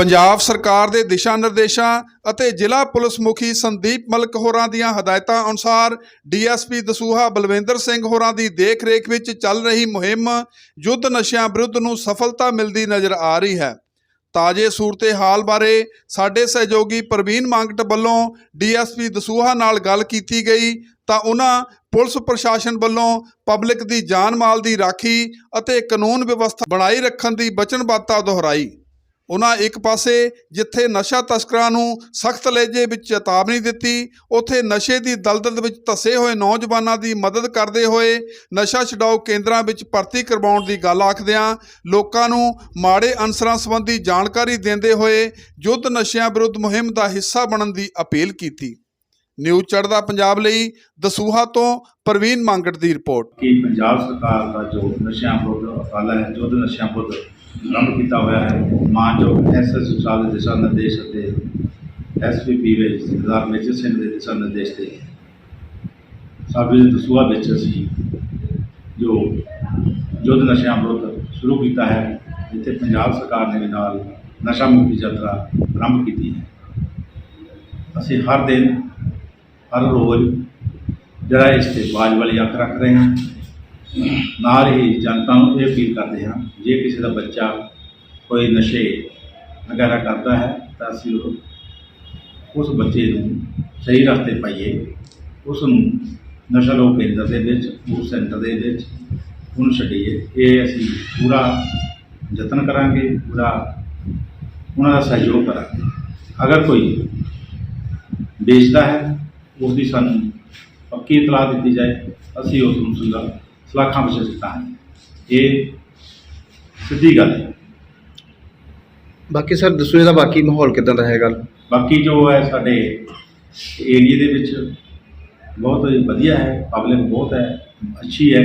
ਪੰਜਾਬ ਸਰਕਾਰ ਦੇ ਦਿਸ਼ਾ ਨਿਰਦੇਸ਼ਾਂ ਅਤੇ ਜ਼ਿਲ੍ਹਾ ਪੁਲਿਸ ਮੁਖੀ ਸੰਦੀਪ ਮਲਕ ਹੋਰਾਂ ਦੀਆਂ ਹਦਾਇਤਾਂ ਅਨੁਸਾਰ ਡੀਐਸਪੀ ਦਸੂਹਾ ਬਲਵਿੰਦਰ ਸਿੰਘ ਹੋਰਾਂ ਦੀ ਦੇਖਰੇਖ ਵਿੱਚ ਚੱਲ ਰਹੀ ਮੁਹਿੰਮ ਯੁੱਧ ਨਸ਼ਿਆਂ ਵਿਰੁੱਧ ਨੂੰ ਸਫਲਤਾ ਮਿਲਦੀ ਨਜ਼ਰ ਆ ਰਹੀ ਹੈ। ਤਾਜੇ ਸੂਰਤੇ ਹਾਲ ਬਾਰੇ ਸਾਡੇ ਸਹਿਯੋਗੀ ਪ੍ਰਵੀਨ ਮੰਗਟ ਵੱਲੋਂ ਡੀਐਸਪੀ ਦਸੂਹਾ ਨਾਲ ਗੱਲ ਕੀਤੀ ਗਈ ਤਾਂ ਉਹਨਾਂ ਪੁਲਿਸ ਪ੍ਰਸ਼ਾਸਨ ਵੱਲੋਂ ਪਬਲਿਕ ਦੀ ਜਾਨ ਮਾਲ ਦੀ ਰਾਖੀ ਅਤੇ ਕਾਨੂੰਨ ਵਿਵਸਥਾ ਬਣਾਈ ਰੱਖਣ ਦੀ ਵਚਨਬੱਧਤਾ ਦੁਹਰਾਈ। ਉਹਨਾਂ ਇੱਕ ਪਾਸੇ ਜਿੱਥੇ ਨਸ਼ਾ ਤਸਕਰਾਂ ਨੂੰ ਸਖਤ ਲਹਿਜੇ ਵਿੱਚ ਚੇਤਾਵਨੀ ਦਿੱਤੀ, ਉੱਥੇ ਨਸ਼ੇ ਦੀ ਦਲਦਲ ਵਿੱਚ ਧਸੇ ਹੋਏ ਨੌਜਵਾਨਾਂ ਦੀ ਮਦਦ ਕਰਦੇ ਹੋਏ ਨਸ਼ਾ ਛਡਾਊ ਕੇਂਦਰਾਂ ਵਿੱਚ ਭਰਤੀ ਕਰਵਾਉਣ ਦੀ ਗੱਲ ਆਖਦਿਆਂ ਲੋਕਾਂ ਨੂੰ ਮਾੜੇ ਅਨਸਰਾਂ ਸੰਬੰਧੀ ਜਾਣਕਾਰੀ ਦਿੰਦੇ ਹੋਏ ਯੁੱਧ ਨਸ਼ਿਆਂ ਵਿਰੁੱਧ ਮੁਹਿੰਮ ਦਾ ਹਿੱਸਾ ਬਣਨ ਦੀ ਅਪੀਲ ਕੀਤੀ। ਨਿਊਜ਼ ਚੜ੍ਹਦਾ ਪੰਜਾਬ ਲਈ ਦਸੂਹਾ ਤੋਂ ਪ੍ਰਵੀਨ ਮੰਗਟ ਦੀ ਰਿਪੋਰਟ। ਕਿ ਪੰਜਾਬ ਸਰਕਾਰ ਦਾ ਜੋ ਨਸ਼ਿਆਂ ਵਿਰੁੱਧ ਉਪਰਾਲਾ ਹੈ? ਜੋ ਨਸ਼ਿਆਂ ਵਿਰੁੱਧ ਆਰੰਭ ਕੀਤਾ ਹੋਇਆ ਹੈ। ਮਾਨਯੋਗ ਐਸਐਸ ਸਾਹਿਬ ਦੇ ਦਿਸ਼ਾ ਨਿਰਦੇਸ਼ ਅਤੇ ਐਸਪੀਪੀ ਵਿੱਚ ਸਰਦਾਰ ਮੇਜਰ ਸਿੰਘ ਦੇ ਦਿਸ਼ਾ ਨਿਰਦੇਸ਼ ਤੇ ਸਾਬੇ ਦੇ ਦਸੂਆ ਵਿੱਚ ਅਸੀਂ ਜੋ ਯੁੱਧ ਨਸ਼ਿਆਂ ਵਿਰੁੱਧ ਸ਼ੁਰੂ ਕੀਤਾ ਹੈ, ਜਿੱਥੇ ਪੰਜਾਬ ਸਰਕਾਰ ਨੇ ਵੀ ਨਾਲ ਨਸ਼ਾ ਮੁਕਤੀ ਯਾਤਰਾ ਆਰੰਭ ਕੀਤੀ ਹੈ। ਅਸੀਂ ਹਰ ਦਿਨ, ਹਰ ਰੋਜ਼ ਜਿਹੜਾ ਇਸ ਤੇ ਬਾਜ ਵਾਲੀ ਅੱਖ ਰੱਖ ਰਹੇ ਹਾਂ। ਨਾਲ ਹੀ ਜਨਤਾ ਨੂੰ ਇਹ ਅਪੀਲ ਕਰਦੇ ਹਾਂ, ਜੇ ਕਿਸੇ ਦਾ ਬੱਚਾ ਕੋਈ ਨਸ਼ੇ ਵਗੈਰਾ ਕਰਦਾ ਹੈ, ਤਾਂ ਅਸੀਂ ਉਹ- ਉਸ ਬੱਚੇ ਨੂੰ ਸਹੀ ਰਸਤੇ ਪਾਈਏ। ਉਸ ਨੂੰ ਨਸ਼ਾ ਲੋਕ ਕੇਂਦਰ ਦੇ ਵਿੱਚ ਉਸ ਸੈਂਟਰ ਦੇ ਵਿੱਚ, ਉਹਨੂੰ ਛੱਡੀਏ। ਇਹ ਅਸੀਂ ਪੂਰਾ ਯਤਨ ਕਰਾਂਗੇ, ਪੂਰਾ ਉਹਨਾਂ ਦਾ ਸਹਿਯੋਗ ਕਰਾਂਗੇ। ਅਗਰ ਕੋਈ ਵੇਚਦਾ ਹੈ, ਉਸ ਦੀ ਸਾਨੂੰ ਪੱਕੀ ਇਤਲਾਹ ਦਿੱਤੀ ਜਾਏ, ਅਸੀਂ ਉਸ ਨੂੰ ਸੁਲਾ ਸਲਾਖਾਂ ਵਿੱਚ ਦਿੱਤਾਂਗੇ ਇਹ ਸਿੱਧੀ ਗੱਲ ਹੈ। ਬਾਕੀ ਸਰ ਦੱਸੋ ਇਹਦਾ ਬਾਕੀ ਮਾਹੌਲ ਕਿਦਾਂ ਦਾ ਹੈਗਾ? ਬਾਕੀ ਜੋ ਹੈ ਸਾਡੇ ਏਰੀਏ ਦੇ ਵਿੱਚ ਬਹੁਤ ਵਧੀਆ ਹੈ ਪਬਲਿਕ ਬਹੁਤ ਹੈ ਅੱਛੀ ਹੈ।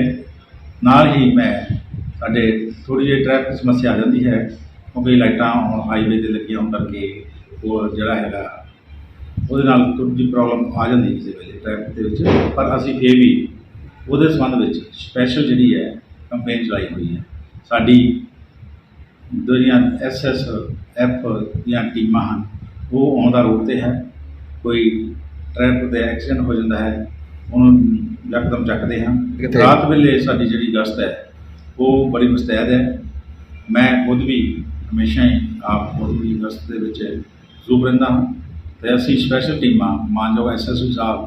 ਨਾਲ ਹੀ ਮੈਂ ਸਾਡੇ ਥੋੜੀ ਜਿਹੀ ਟ੍ਰੈਫਿਕ ਸਮੱਸਿਆ ਆ ਜਾਂਦੀ ਹੈ ਕਿਉਂਕਿ ਲਾਈਟਾਂ ਹੁਣ ਹਾਈਵੇ ਤੇ ਲੱਗੀਆਂ ਹੋਣ ਕਰਕੇ ਉਹ ਜਿਹੜਾ ਹੈਗਾ ਉਹਦੇ ਨਾਲ ਥੋੜੀ ਜਿਹੀ ਪ੍ਰੋਬਲਮ ਆ ਜਾਂਦੀ ਕਿਸੇ ਵੇਲੇ ਟ੍ਰੈਫਿਕ ਦੇ ਵਿੱਚ। ਪਰ ਅਸੀਂ ਫੇਰ ਵੀ ਉਹਦੇ ਸੰਬੰਧ ਵਿੱਚ ਸਪੈਸ਼ਲ ਜਿਹੜੀ ਹੈ ਕੰਪੇਨ ਚਲਾਈ ਹੋਈ ਹੈ। ਸਾਡੀ ਜਿਹੜੀਆਂ ਐਸ ਐਸ ਐਫ ਦੀਆਂ ਟੀਮਾਂ ਹਨ ਉਹ ਔਨ ਦਾ ਰੋਡ ਤੇ ਹੈ। ਕੋਈ ਟ੍ਰੈਫਿਕ ਦੇ ਐਕਸੀਡੈਂਟ ਹੋ ਜਾਂਦਾ ਹੈ ਉਹਨੂੰ ਯਕਦਮ ਚੱਕਦੇ ਹਾਂ? ਰਾਤ ਵੇਲੇ ਸਾਡੀ ਜਿਹੜੀ ਗਸ਼ਤ ਹੈ ਉਹ ਬੜੀ ਮੁਸਤੈਦ ਹੈ। ਮੈਂ ਖੁਦ ਵੀ ਹਮੇਸ਼ਾ ਹੀ ਆਪ ਖੁਦ ਵੀ ਗਸ਼ਤ ਦੇ ਵਿੱਚ ਜ਼ਰੂਰ ਰਹਿੰਦਾ ਹਾਂ। ਤੇ ਅਸੀਂ ਸਪੈਸ਼ਲ ਟੀਮਾਂ ਮਾਨਯੋਗ ਐਸਐਸਓ ਸਾਹਿਬ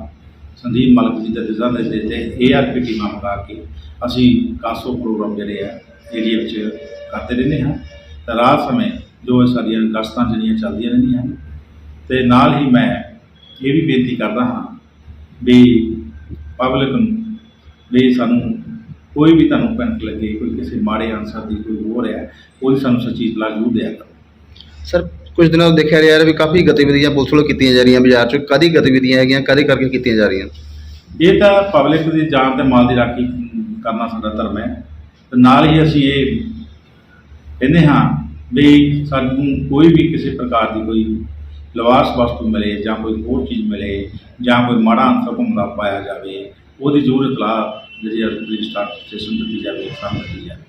ਸੰਦੀਪ ਮਲਕ ਜੀ ਦੇ ਦਿਸ਼ਾ ਦੇ ਤੇ ਏਆਰਪੀ ਟੀਮਾਂ ਮੰਗਾ ਕੇ ਅਸੀਂ ਕਾਸੋ ਪ੍ਰੋਗਰਾਮ ਜਿਹੜੇ ਆ ਏਰੀਆ ਵਿੱਚ ਕਰਦੇ ਰਹਿੰਦੇ ਹਾਂ। ਤਾਂ ਰਾਤ ਸਮੇਂ ਜੋ ਸਾਡੀਆਂ ਗਸ਼ਤਾਂ ਜਿਹੜੀਆਂ ਚੱਲਦੀਆਂ ਰਹਿੰਦੀਆਂ ਹਨ ਤੇ ਨਾਲ ਹੀ ਮੈਂ ਇਹ ਵੀ ਬੇਨਤੀ ਕਰਦਾ ਹਾਂ ਵੀ ਪਬਲਿਕ ਨੂੰ ਵੀ ਸਾਨੂੰ ਕੋਈ ਵੀ ਤੁਹਾਨੂੰ ਪੈਨਕ ਲੱਗੇ, ਕੋਈ ਕਿਸੇ ਮਾੜੇ ਅਨਸਰ ਦੀ ਕੋਈ ਹੋ ਰਿਹਾ ਕੋਈ ਸਾਨੂੰ ਸੱਚੀ ਇਤਲਾਹ ਜ਼ਰੂਰ ਦਿਆ ਕਰੋ। ਸਰ ਕੁਝ ਦਿਨਾਂ ਤੋਂ ਦੇਖਿਆ ਜਾ ਰਿਹਾ ਵੀ ਕਾਫੀ ਗਤੀਵਿਧੀਆਂ ਪੁਲਿਸ ਵੱਲੋਂ ਕੀਤੀਆਂ ਜਾ ਰਹੀਆਂ ਬਾਜ਼ਾਰ 'ਚ ਕਾਦੀ ਗਤੀਵਿਧੀਆਂ ਹੈਗੀਆਂ ਕਾਦੇ ਕਰਕੇ ਕੀਤੀਆਂ ਜਾ ਰਹੀਆਂ? ਇਹ ਤਾਂ ਪਬਲਿਕ ਦੀ ਜਾਨ ਤੇ ਮਾਲ ਦੀ ਰਾਖੀ ਕਰਨਾ ਸਾਡਾ ਧਰਮ ਹੈ। ਤੇ ਨਾਲ ਹੀ ਅਸੀਂ ਇਹ ਕਹਿੰਦੇ ਹਾਂ ਵੀ ਸਾਨੂੰ ਕੋਈ ਵੀ ਕਿਸੇ ਪ੍ਰਕਾਰ ਦੀ ਕੋਈ ਲਵਾਸ ਵਸਤੂ ਮਿਲੇ ਜਾਂ ਕੋਈ ਹੋਰ ਚੀਜ਼ ਮਿਲੇ ਜਾਂ ਕੋਈ ਮਾੜਾ ਅਨਸਰ ਘੁੰਮਦਾ ਪਾਇਆ ਜਾਵੇ, ਉਹਦੀ ਜ਼ਰੂਰ ਇਤਲਾਹ ਜਿਹੜੀ ਹੈ ਪੁਲਿਸ ਸਟੇਸ਼ਨ ਦਿੱਤੀ ਜਾਵੇ, ਸਾਨੂੰ ਦਿੱਤੀ ਜਾਵੇ।